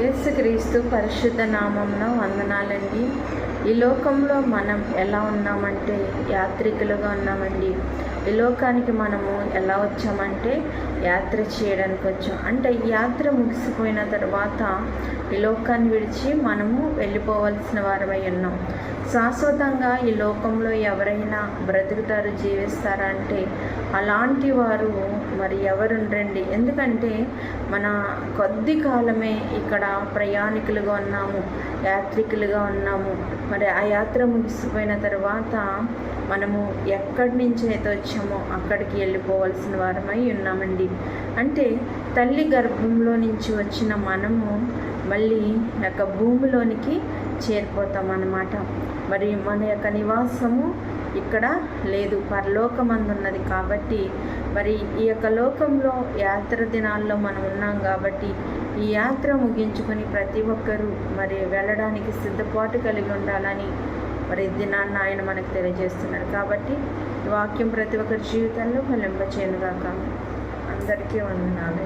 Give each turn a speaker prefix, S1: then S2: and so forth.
S1: యేసుక్రీస్తు పరిశుద్ధ నామంలో వందనాలండి. ఈ లోకంలో మనం ఎలా ఉన్నామంటే యాత్రికులుగా ఉన్నామండి. ఈ లోకానికి మనము ఎలా వచ్చామంటే యాత్ర చేయడానికి వచ్చాం. అంటే ఈ యాత్ర ముగిసిపోయిన తర్వాత ఈ లోకాన్ని విడిచి మనము వెళ్ళిపోవలసిన వారమై ఉన్నాం. శాశ్వతంగా ఈ లోకంలో ఎవరైనా బ్రతుకుతారు జీవిస్తారా అంటే అలాంటి వారు మరి ఎవరుండ్రండి ఎందుకంటే మన కొద్ది కాలమే ఇక్కడ ప్రయాణికులుగా ఉన్నాము యాత్రికులుగా ఉన్నాము. మరి ఆ యాత్ర ముగిసిపోయిన తర్వాత మనము ఎక్కడి నుంచి అయితే వచ్చామో అక్కడికి వెళ్ళిపోవలసిన వారమై ఉన్నామండి. అంటే తల్లి గర్భంలో నుంచి వచ్చిన మనము మళ్ళీ యొక్క భూమిలోనికి చేరిపోతాం అన్నమాట మరి మన యొక్క నివాసము ఇక్కడ లేదు. పరలోకమందున్నది కాబట్టి మరి ఈ యొక్క లోకంలో యాత్ర దినాల్లో మనం ఉన్నాం కాబట్టి ఈ యాత్ర ముగించుకొని ప్రతి ఒక్కరూ మరి వెళ్ళడానికి సిద్ధపాటు కలిగి ఉండాలని మరి దినాన్ని ఆయన మనకు తెలియజేస్తున్నారు. కాబట్టి వాక్యం ప్రతి ఒక్కరి జీవితంలో ఫలింపచేయనుగాక. అందరికీ వందనాలు.